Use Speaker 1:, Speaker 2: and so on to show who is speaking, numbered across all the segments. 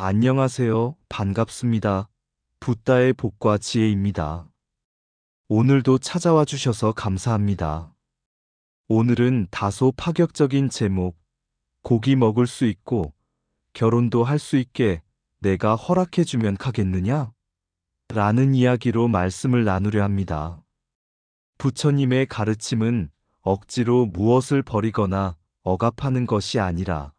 Speaker 1: 안녕하세요. 반갑습니다. 붓다의 복과 지혜입니다. 오늘도 찾아와 주셔서 감사합니다. 오늘은 다소 파격적인 제목, 고기 먹을 수 있고 결혼도 할 수 있게 내가 허락해주면 가겠느냐? 라는 이야기로 말씀을 나누려 합니다. 부처님의 가르침은 억지로 무엇을 버리거나 억압하는 것이 아니라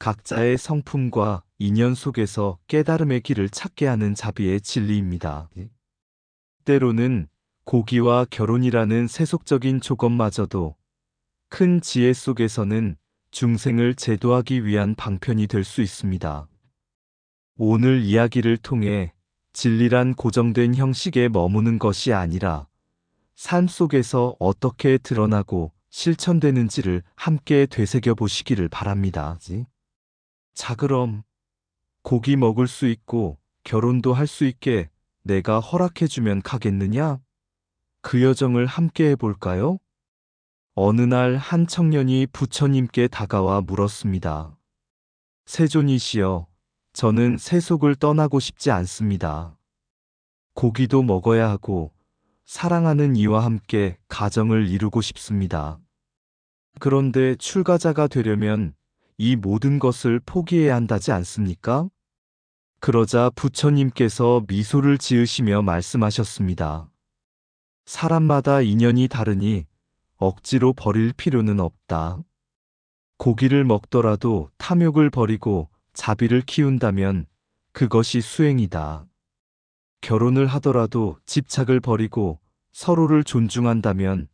Speaker 1: 각자의 성품과 인연 속에서 깨달음의 길을 찾게 하는 자비의 진리입니다. 때로는 고기와 결혼이라는 세속적인 조건마저도 큰 지혜 속에서는 중생을 제도하기 위한 방편이 될 수 있습니다. 오늘 이야기를 통해 진리란 고정된 형식에 머무는 것이 아니라 삶 속에서 어떻게 드러나고 실천되는지를 함께 되새겨 보시기를 바랍니다. 자, 그럼 고기 먹을 수 있고 결혼도 할 수 있게 내가 허락해주면 가겠느냐? 그 여정을 함께 해볼까요? 어느 날 한 청년이 부처님께 다가와 물었습니다. 세존이시여, 저는 세속을 떠나고 싶지 않습니다. 고기도 먹어야 하고 사랑하는 이와 함께 가정을 이루고 싶습니다. 그런데 출가자가 되려면 이 모든 것을 포기해야 한다지 않습니까? 그러자 부처님께서 미소를 지으시며 말씀하셨습니다. 사람마다 인연이 다르니 억지로 버릴 필요는 없다. 고기를 먹더라도 탐욕을 버리고 자비를 키운다면 그것이 수행이다. 결혼을 하더라도 집착을 버리고 서로를 존중한다면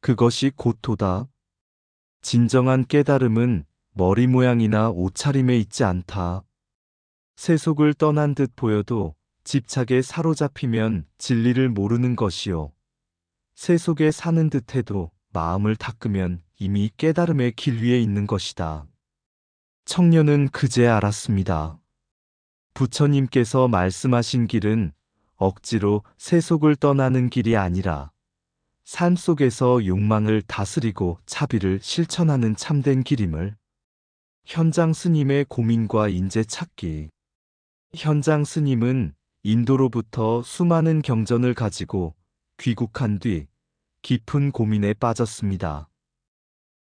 Speaker 1: 그것이 고토다. 진정한 깨달음은 머리 모양이나 옷차림에 있지 않다. 세속을 떠난 듯 보여도 집착에 사로잡히면 진리를 모르는 것이요. 세속에 사는 듯 해도 마음을 닦으면 이미 깨달음의 길 위에 있는 것이다. 청년은 그제 알았습니다. 부처님께서 말씀하신 길은 억지로 세속을 떠나는 길이 아니라 삶 속에서 욕망을 다스리고 차비를 실천하는 참된 길임을 현장 스님의 고민과 인재 찾기 현장 스님은 인도로부터 수많은 경전을 가지고 귀국한 뒤 깊은 고민에 빠졌습니다.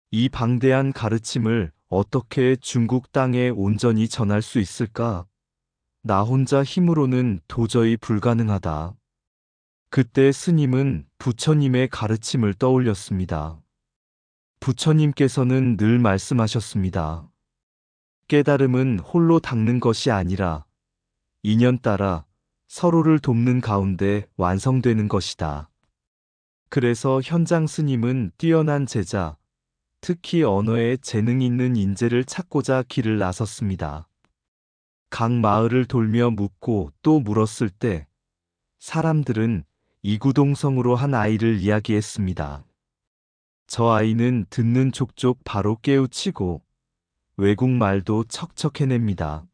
Speaker 1: 이 방대한 가르침을 어떻게 중국 땅에 온전히 전할 수 있을까? 나 혼자 힘으로는 도저히 불가능하다. 그때 스님은 부처님의 가르침을 떠올렸습니다. 부처님께서는 늘 말씀하셨습니다. 깨달음은 홀로 닦는 것이 아니라 인연 따라 서로를 돕는 가운데 완성되는 것이다. 그래서 현장 스님은 뛰어난 제자, 특히 언어에 재능 있는 인재를 찾고자 길을 나섰습니다. 각 마을을 돌며 묻고 또 물었을 때 사람들은 이구동성으로 한 아이를 이야기했습니다. 저 아이는 듣는 족족 바로 깨우치고 외국 말도 척척 해냅니다.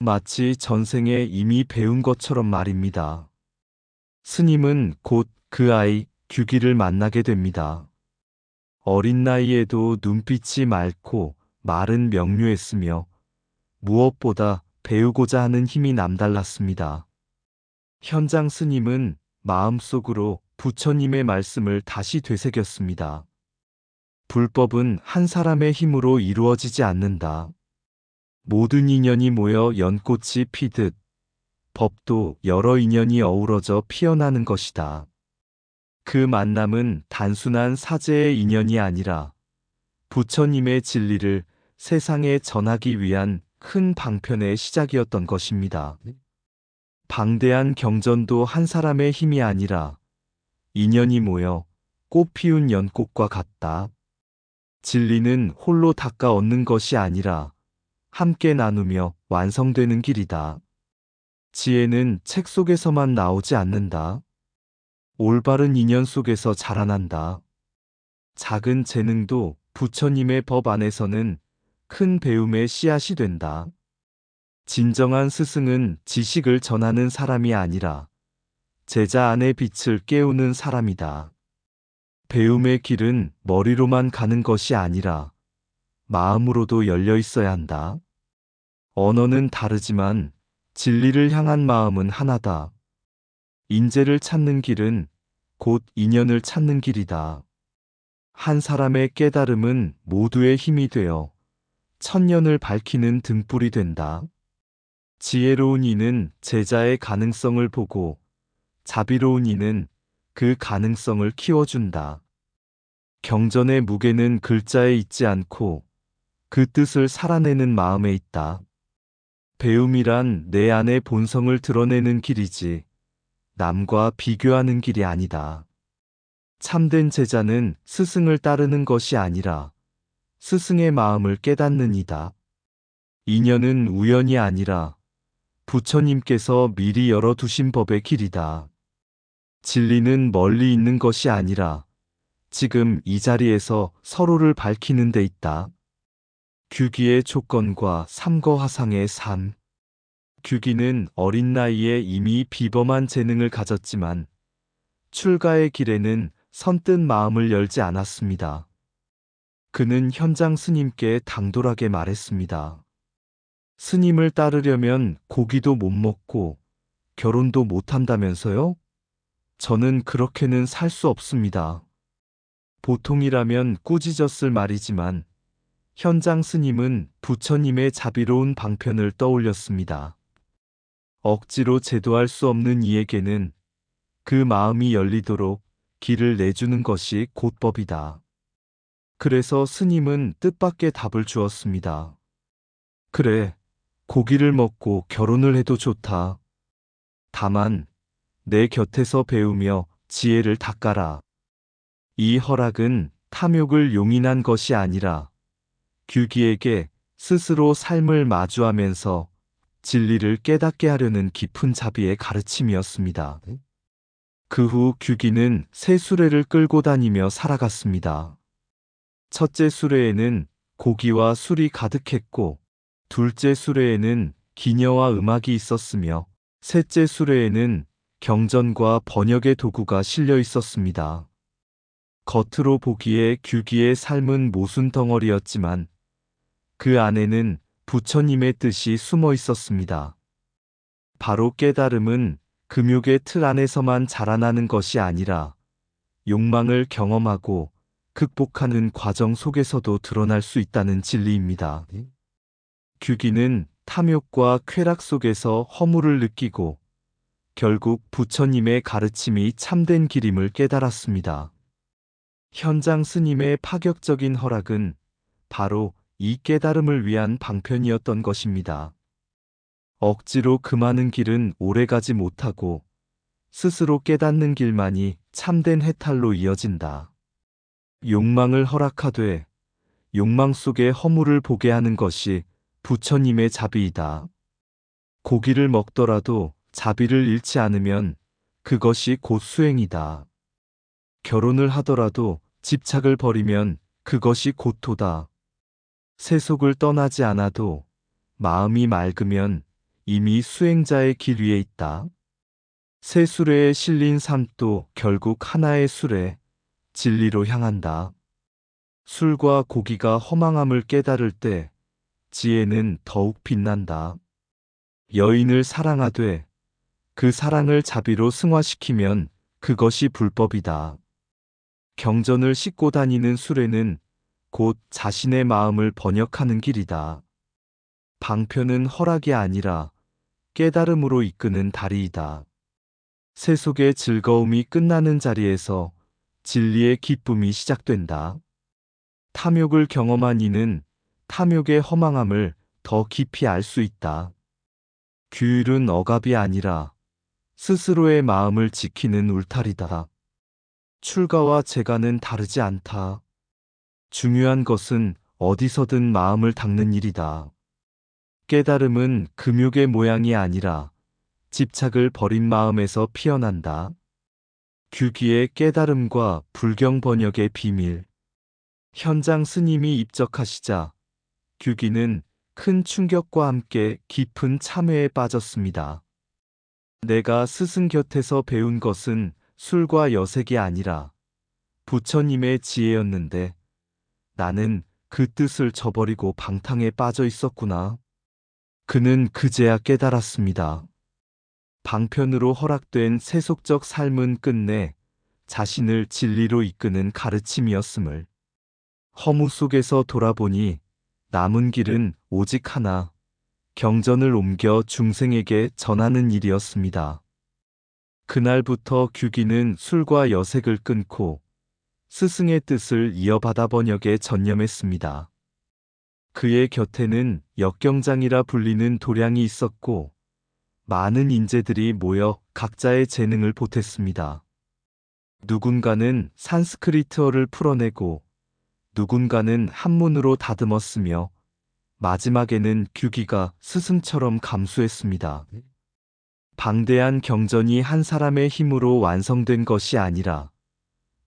Speaker 1: 마치 전생에 이미 배운 것처럼 말입니다. 스님은 곧 그 아이 규기를 만나게 됩니다. 어린 나이에도 눈빛이 맑고 말은 명료했으며 무엇보다 배우고자 하는 힘이 남달랐습니다. 현장 스님은 마음속으로 부처님의 말씀을 다시 되새겼습니다. 불법은 한 사람의 힘으로 이루어지지 않는다. 모든 인연이 모여 연꽃이 피듯 법도 여러 인연이 어우러져 피어나는 것이다. 그 만남은 단순한 사제의 인연이 아니라 부처님의 진리를 세상에 전하기 위한 큰 방편의 시작이었던 것입니다. 방대한 경전도 한 사람의 힘이 아니라 인연이 모여 꽃 피운 연꽃과 같다. 진리는 홀로 닦아 얻는 것이 아니라 함께 나누며 완성되는 길이다. 지혜는 책 속에서만 나오지 않는다. 올바른 인연 속에서 자라난다. 작은 재능도 부처님의 법 안에서는 큰 배움의 씨앗이 된다. 진정한 스승은 지식을 전하는 사람이 아니라 제자 안의 빛을 깨우는 사람이다. 배움의 길은 머리로만 가는 것이 아니라 마음으로도 열려 있어야 한다. 언어는 다르지만 진리를 향한 마음은 하나다. 인재를 찾는 길은 곧 인연을 찾는 길이다. 한 사람의 깨달음은 모두의 힘이 되어 천년을 밝히는 등불이 된다. 지혜로운 이는 제자의 가능성을 보고 자비로운 이는 그 가능성을 키워준다. 경전의 무게는 글자에 있지 않고 그 뜻을 살아내는 마음에 있다. 배움이란 내 안의 본성을 드러내는 길이지 남과 비교하는 길이 아니다. 참된 제자는 스승을 따르는 것이 아니라 스승의 마음을 깨닫는 이다. 인연은 우연이 아니라 부처님께서 미리 열어두신 법의 길이다. 진리는 멀리 있는 것이 아니라 지금 이 자리에서 서로를 밝히는 데 있다. 규기의 조건과 삼거화상의 삶. 규기는 어린 나이에 이미 비범한 재능을 가졌지만 출가의 길에는 선뜻 마음을 열지 않았습니다. 그는 현장 스님께 당돌하게 말했습니다. 스님을 따르려면 고기도 못 먹고 결혼도 못 한다면서요? 저는 그렇게는 살 수 없습니다. 보통이라면 꾸짖었을 말이지만 현장 스님은 부처님의 자비로운 방편을 떠올렸습니다. 억지로 제도할 수 없는 이에게는 그 마음이 열리도록 길을 내주는 것이 곧법이다. 그래서 스님은 뜻밖의 답을 주었습니다. 그래, 고기를 먹고 결혼을 해도 좋다. 다만, 내 곁에서 배우며 지혜를 닦아라. 이 허락은 탐욕을 용인한 것이 아니라 규기에게 스스로 삶을 마주하면서 진리를 깨닫게 하려는 깊은 자비의 가르침이었습니다. 그 후 규기는 새 수레를 끌고 다니며 살아갔습니다. 첫째 수레에는 고기와 술이 가득했고, 둘째 수레에는 기녀와 음악이 있었으며, 셋째 수레에는 경전과 번역의 도구가 실려 있었습니다. 겉으로 보기에 규기의 삶은 모순 덩어리였지만, 그 안에는 부처님의 뜻이 숨어 있었습니다. 바로 깨달음은 금욕의 틀 안에서만 자라나는 것이 아니라 욕망을 경험하고 극복하는 과정 속에서도 드러날 수 있다는 진리입니다. 규기는 탐욕과 쾌락 속에서 허물을 느끼고 결국 부처님의 가르침이 참된 길임을 깨달았습니다. 현장 스님의 파격적인 허락은 바로 이 깨달음을 위한 방편이었던 것입니다. 억지로 금하는 길은 오래가지 못하고 스스로 깨닫는 길만이 참된 해탈로 이어진다. 욕망을 허락하되 욕망 속에 허물을 보게 하는 것이 부처님의 자비이다. 고기를 먹더라도 자비를 잃지 않으면 그것이 곧 수행이다. 결혼을 하더라도 집착을 버리면 그것이 고토다. 세속을 떠나지 않아도 마음이 맑으면 이미 수행자의 길 위에 있다. 새 수레에 실린 삶도 결국 하나의 수레, 진리로 향한다. 술과 고기가 허망함을 깨달을 때 지혜는 더욱 빛난다. 여인을 사랑하되 그 사랑을 자비로 승화시키면 그것이 불법이다. 경전을 싣고 다니는 수레는 곧 자신의 마음을 번역하는 길이다. 방편은 허락이 아니라 깨달음으로 이끄는 다리이다. 세속의 즐거움이 끝나는 자리에서 진리의 기쁨이 시작된다. 탐욕을 경험한 이는 탐욕의 허망함을 더 깊이 알 수 있다. 규율은 억압이 아니라 스스로의 마음을 지키는 울타리다. 출가와 재가는 다르지 않다. 중요한 것은 어디서든 마음을 닦는 일이다. 깨달음은 금욕의 모양이 아니라 집착을 버린 마음에서 피어난다. 규기의 깨달음과 불경 번역의 비밀. 현장 스님이 입적하시자 규기는 큰 충격과 함께 깊은 참회에 빠졌습니다. 내가 스승 곁에서 배운 것은 술과 여색이 아니라 부처님의 지혜였는데 나는 그 뜻을 저버리고 방탕에 빠져 있었구나. 그는 그제야 깨달았습니다. 방편으로 허락된 세속적 삶은 끝내 자신을 진리로 이끄는 가르침이었음을. 허무 속에서 돌아보니 남은 길은 오직 하나, 경전을 옮겨 중생에게 전하는 일이었습니다. 그날부터 규기는 술과 여색을 끊고 스승의 뜻을 이어받아 번역에 전념했습니다. 그의 곁에는 역경장이라 불리는 도량이 있었고 많은 인재들이 모여 각자의 재능을 보탰습니다. 누군가는 산스크리트어를 풀어내고 누군가는 한문으로 다듬었으며 마지막에는 규기가 스승처럼 감수했습니다. 방대한 경전이 한 사람의 힘으로 완성된 것이 아니라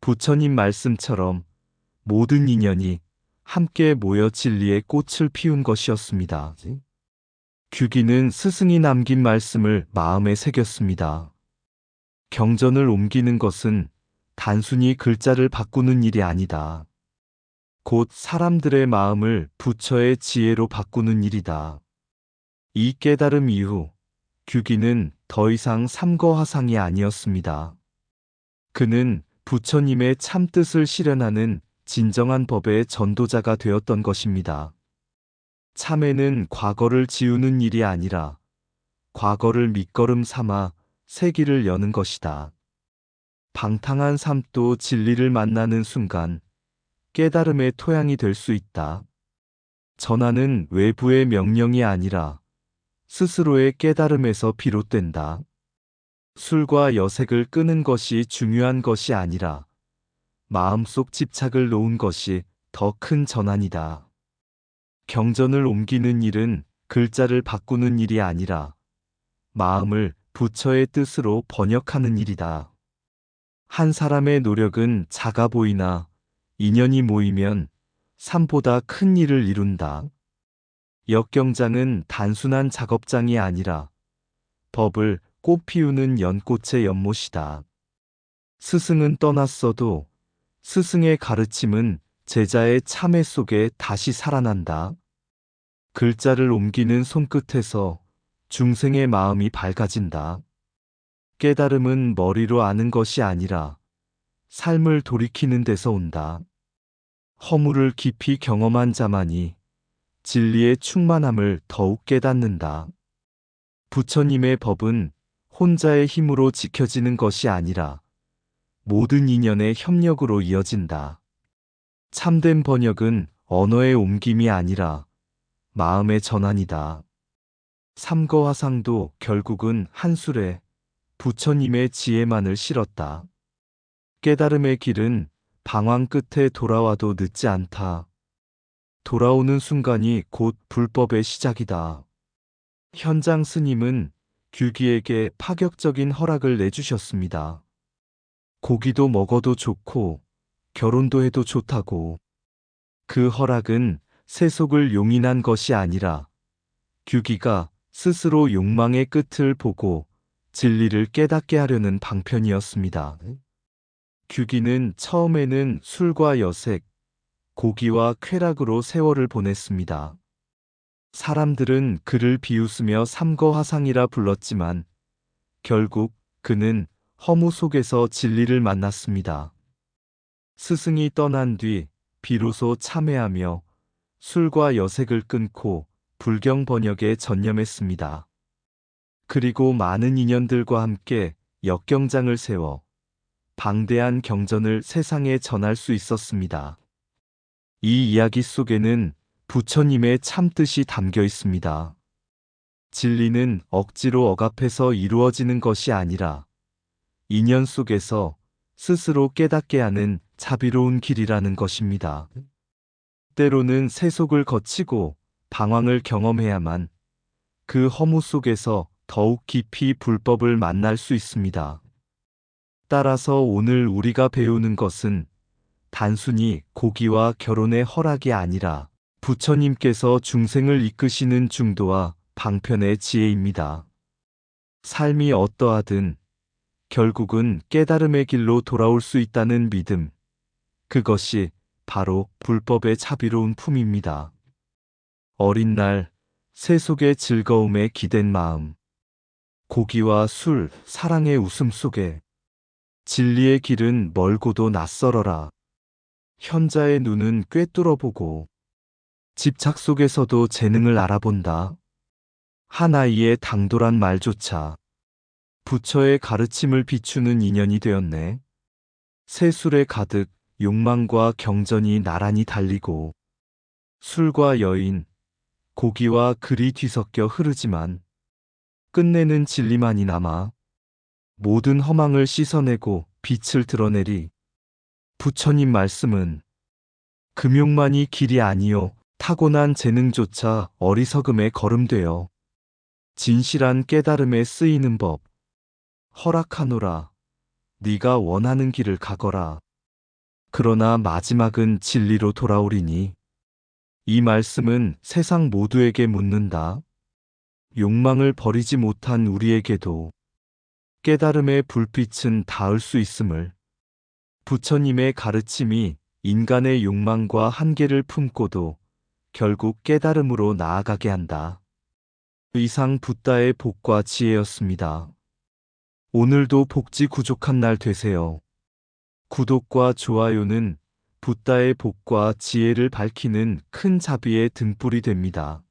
Speaker 1: 부처님 말씀처럼 모든 인연이 함께 모여 진리의 꽃을 피운 것이었습니다. 규기는 스승이 남긴 말씀을 마음에 새겼습니다. 경전을 옮기는 것은 단순히 글자를 바꾸는 일이 아니다. 곧 사람들의 마음을 부처의 지혜로 바꾸는 일이다. 이 깨달음 이후 규기는 더 이상 삼거화상이 아니었습니다. 그는 부처님의 참뜻을 실현하는 진정한 법의 전도자가 되었던 것입니다. 참회는 과거를 지우는 일이 아니라 과거를 밑거름 삼아 새 길을 여는 것이다. 방탕한 삶도 진리를 만나는 순간 깨달음의 토양이 될 수 있다. 전하는 외부의 명령이 아니라 스스로의 깨달음에서 비롯된다. 술과 여색을 끄는 것이 중요한 것이 아니라 마음속 집착을 놓은 것이 더 큰 전환이다. 경전을 옮기는 일은 글자를 바꾸는 일이 아니라 마음을 부처의 뜻으로 번역하는 일이다. 한 사람의 노력은 작아 보이나 인연이 모이면 삶보다 큰 일을 이룬다. 역경장은 단순한 작업장이 아니라 법을 꽃 피우는 연꽃의 연못이다. 스승은 떠났어도 스승의 가르침은 제자의 참회 속에 다시 살아난다. 글자를 옮기는 손끝에서 중생의 마음이 밝아진다. 깨달음은 머리로 아는 것이 아니라 삶을 돌이키는 데서 온다. 허물을 깊이 경험한 자만이 진리의 충만함을 더욱 깨닫는다. 부처님의 법은 혼자의 힘으로 지켜지는 것이 아니라 모든 인연의 협력으로 이어진다. 참된 번역은 언어의 옮김이 아니라 마음의 전환이다. 삼거화상도 결국은 한술에 부처님의 지혜만을 실었다. 깨달음의 길은 방황 끝에 돌아와도 늦지 않다. 돌아오는 순간이 곧 불법의 시작이다. 현장 스님은 규기에게 파격적인 허락을 내주셨습니다. 고기도 먹어도 좋고 결혼도 해도 좋다고. 그 허락은 세속을 용인한 것이 아니라 규기가 스스로 욕망의 끝을 보고 진리를 깨닫게 하려는 방편이었습니다. 규기는 처음에는 술과 여색, 고기와 쾌락으로 세월을 보냈습니다. 사람들은 그를 비웃으며 삼거화상이라 불렀지만 결국 그는 허무 속에서 진리를 만났습니다. 스승이 떠난 뒤 비로소 참회하며 술과 여색을 끊고 불경 번역에 전념했습니다. 그리고 많은 인연들과 함께 역경장을 세워 방대한 경전을 세상에 전할 수 있었습니다. 이 이야기 속에는 부처님의 참뜻이 담겨 있습니다. 진리는 억지로 억압해서 이루어지는 것이 아니라 인연 속에서 스스로 깨닫게 하는 자비로운 길이라는 것입니다. 때로는 세속을 거치고 방황을 경험해야만 그 허무 속에서 더욱 깊이 불법을 만날 수 있습니다. 따라서 오늘 우리가 배우는 것은 단순히 고기와 결혼의 허락이 아니라 부처님께서 중생을 이끄시는 중도와 방편의 지혜입니다. 삶이 어떠하든 결국은 깨달음의 길로 돌아올 수 있다는 믿음. 그것이 바로 불법의 자비로운 품입니다. 어린 날 세속의 즐거움에 기댄 마음. 고기와 술, 사랑의 웃음 속에 진리의 길은 멀고도 낯설어라. 현자의 눈은 꿰뚫어보고 집착 속에서도 재능을 알아본다. 한 아이의 당돌한 말조차 부처의 가르침을 비추는 인연이 되었네. 세술에 가득 욕망과 경전이 나란히 달리고 술과 여인, 고기와 글이 뒤섞여 흐르지만 끝내는 진리만이 남아 모든 허망을 씻어내고 빛을 드러내리. 부처님 말씀은 금욕만이 길이 아니요 타고난 재능조차 어리석음에 거름되어 진실한 깨달음에 쓰이는 법. 허락하노라. 네가 원하는 길을 가거라. 그러나 마지막은 진리로 돌아오리니 이 말씀은 세상 모두에게 묻는다. 욕망을 버리지 못한 우리에게도 깨달음의 불빛은 닿을 수 있음을 부처님의 가르침이 인간의 욕망과 한계를 품고도 결국 깨달음으로 나아가게 한다. 이상 붓다의 복과 지혜였습니다. 오늘도 복지 구족한 날 되세요. 구독과 좋아요는 붓다의 복과 지혜를 밝히는 큰 자비의 등불이 됩니다.